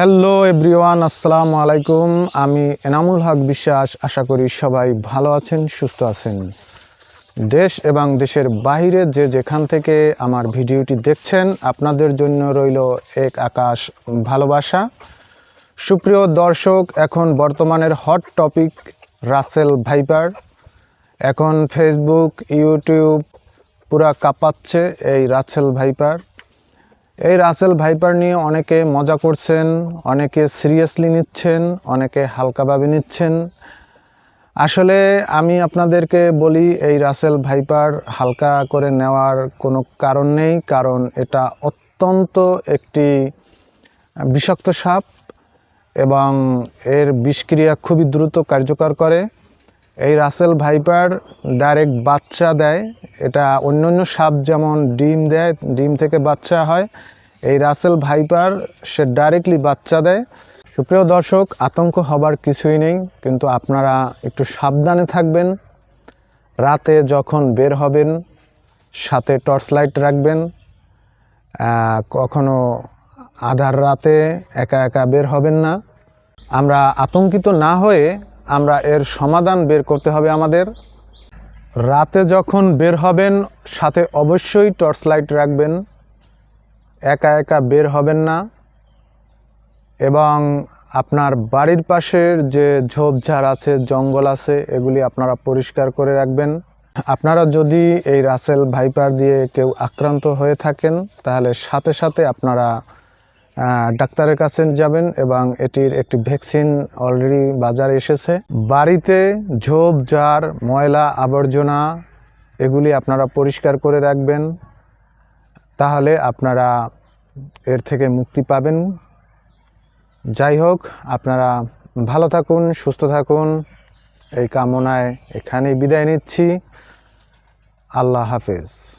Hello everyone আসসালামু আলাইকুম আমি এনামুল হক বিশ্বাস। আশা করি সবাই ভালো আছেন, সুস্থ আছেন। দেশ এবং দেশের বাইরে যে যেখান থেকে আমার ভিডিওটি দেখছেন, আপনাদের জন্য রইল এক আকাশ ভালোবাসা। সুপ্রিয় দর্শক, এখন বর্তমানের হট টপিক রাসেল ভাইপার এখন ফেসবুক ইউটিউব পুরা কাঁপাচ্ছে এই রাসেল ভাইপার এই রাসেল ভাইপার নিয়ে অনেকে মজা করছেন, অনেকে সিরিয়াসলি নিচ্ছেন, অনেকে হালকাভাবে নিচ্ছেন। আসলে আমি আপনাদেরকে বলি, এই রাসেল ভাইপার হালকা করে নেওয়ার কোনো কারণ নেই, কারণ এটা অত্যন্ত একটি বিষাক্ত সাপ এবং এর বিষক্রিয়া খুবই দ্রুত কার্যকর করে। এই রাসেল ভাইপার ডাইরেক্ট বাচ্চা দেয়। এটা অন্য অন্য সাপ যেমন ডিম দেয়, ডিম থেকে বাচ্চা হয়। এই রাসেল ভাইপার, সে ডাইরেক্টলি বাচ্চা দেয়। সুপ্রিয় দর্শক, আতঙ্ক হবার কিছুই নেই, কিন্তু আপনারা একটু সাবধানে থাকবেন। রাতে যখন বের হবেন, সাথে টর্চ লাইট রাখবেন। কখনো আধার রাতে একা একা বের হবেন না। আমরা আতঙ্কিত না হয়ে আমরা এর সমাধান বের করতে হবে আমাদের। রাতে যখন বের হবেন, সাথে অবশ্যই টর্চ লাইট রাখবেন। একা একা বের হবেন না। এবং আপনার বাড়ির পাশের যে ঝোপঝাড় আছে, জঙ্গল আছে, এগুলি আপনারা পরিষ্কার করে রাখবেন। আপনারা যদি এই রাসেল ভাইপার দিয়ে কেউ আক্রান্ত হয়ে থাকেন, তাহলে সাথে সাথে আপনারা ডাক্তারের কাছে যাবেন এবং এটির একটি ভ্যাকসিন অলরেডি বাজারে এসেছে। বাড়িতে ঝোপ ঝোপঝাড় ময়লা, আবর্জনা, এগুলি আপনারা পরিষ্কার করে রাখবেন। তাহলে আপনারা এর থেকে মুক্তি পাবেন। যাই হোক, আপনারা ভালো থাকুন, সুস্থ থাকুন। এই কামনায় এখানেই বিদায় নিচ্ছি। আল্লাহ হাফেজ।